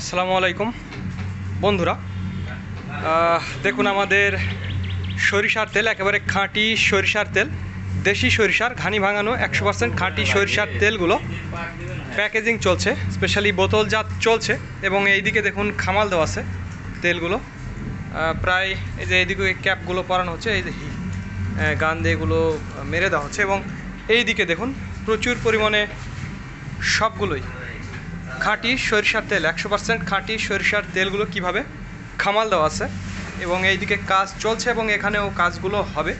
আসসালামু আলাইকুম। বন্ধুরা দেখুন আমাদের সরিষার তেল, একেবারে খাঁটি সরিষার তেল, দেশি সরিষার, ঘানি ভাঙানো একশো পার্সেন্ট খাঁটি সরিষার তেলগুলো প্যাকেজিং চলছে স্পেশালি বোতলজাত চলছে, এবং এইদিকে দেখুন খামাল দেওয়া আছে তেলগুলো। প্রায় এই যে এইদিকে ক্যাপগুলো পরানো হচ্ছে, এই যে গান দিয়ে এগুলো মেরে দেওয়া হচ্ছে, এবং এইদিকে দেখুন প্রচুর পরিমাণে সবগুলোই খাঁটি সরিষার তেল, একশো পার্সেন্ট খাঁটি সরিষার তেলগুলো কীভাবে? খামাল দেওয়া আছে এবং এইদিকে কাজ চলছে এবং এখানেও কাজগুলো হবে।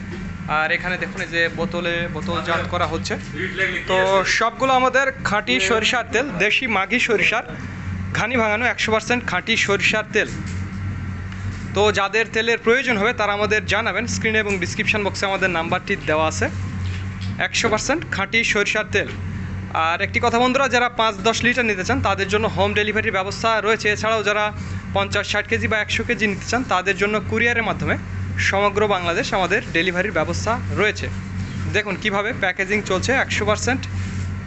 আর এখানে দেখুন যে বোতলে বোতলজাত করা হচ্ছে। তো সবগুলো আমাদের খাঁটি সরিষার তেল, দেশি মাঘি সরিষার, ঘানি ভাঙানো একশো পার্সেন্ট খাঁটি সরিষার তেল। তো যাদের তেলের প্রয়োজন হবে তারা আমাদের জানাবেন, স্ক্রিনে এবং ডিসক্রিপশন বক্সে আমাদের নাম্বারটি দেওয়া আছে। একশো পার্সেন্ট খাঁটি সরিষার তেল। আর একটি কথা বন্ধুরা, যারা পাঁচ দশ লিটার নিতে চান, তাদের জন্য হোম ডেলিভারির ব্যবস্থা রয়েছে। এছাড়াও যারা পঞ্চাশ, ষাট কেজি বা একশো কেজি নিতে চান, তাদের জন্য কুরিয়ারের মাধ্যমে সমগ্র বাংলাদেশ আমাদের ডেলিভারির ব্যবস্থা রয়েছে। দেখুন কীভাবে প্যাকেজিং চলছে। একশো পার্সেন্ট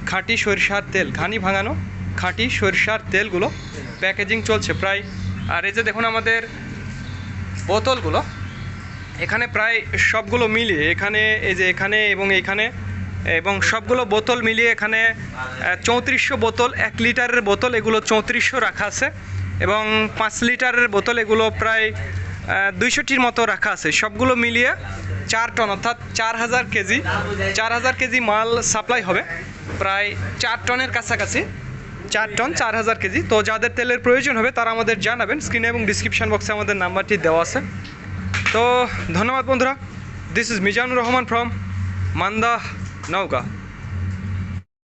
খাঁটি সরিষার তেল, ঘানি ভাঙানো খাঁটি সরিষার তেলগুলো প্যাকেজিং চলছে প্রায়। আর এই যে দেখুন আমাদের বোতলগুলো, এখানে প্রায় সবগুলো মিলিয়ে, এখানে, এই যে এখানে এবং এখানে এবং সবগুলো বোতল মিলিয়ে এখানে চৌত্রিশশো বোতল, এক লিটারের বোতল, এগুলো চৌত্রিশশো রাখা আছে। এবং পাঁচ লিটারের বোতল, এগুলো প্রায় দুইশোটির মতো রাখা আছে। সবগুলো মিলিয়ে চার টন, অর্থাৎ চার হাজার কেজি, চার হাজার কেজি মাল সাপ্লাই হবে। প্রায় চার টনের কাছাকাছি, চার টন, চার হাজার কেজি। তো যাদের তেলের প্রয়োজন হবে, তারা আমাদের জানাবেন। স্ক্রিনে এবং ডিসক্রিপশন বক্সে আমাদের নাম্বারটি দেওয়া আছে। তো ধন্যবাদ বন্ধুরা। This is Mizanur Rahman from Manda Lucknow का?